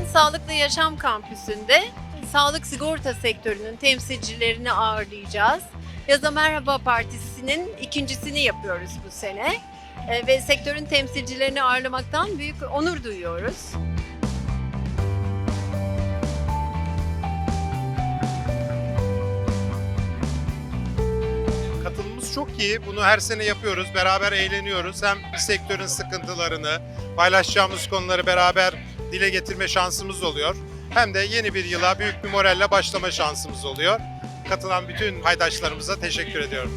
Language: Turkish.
Sağlıklı Yaşam Kampüsü'nde sağlık sigorta sektörünün temsilcilerini ağırlayacağız. Yaza Merhaba Partisi'nin ikincisini yapıyoruz bu sene. Ee, Ve sektörün temsilcilerini ağırlamaktan büyük onur duyuyoruz. Katılımımız çok iyi. Bunu her sene yapıyoruz. Beraber eğleniyoruz. Hem sektörün sıkıntılarını, paylaşacağımız konuları beraber dile getirme şansımız oluyor. Hem de yeni bir yıla büyük bir moralle başlama şansımız oluyor. Katılan bütün paydaşlarımıza teşekkür ediyorum.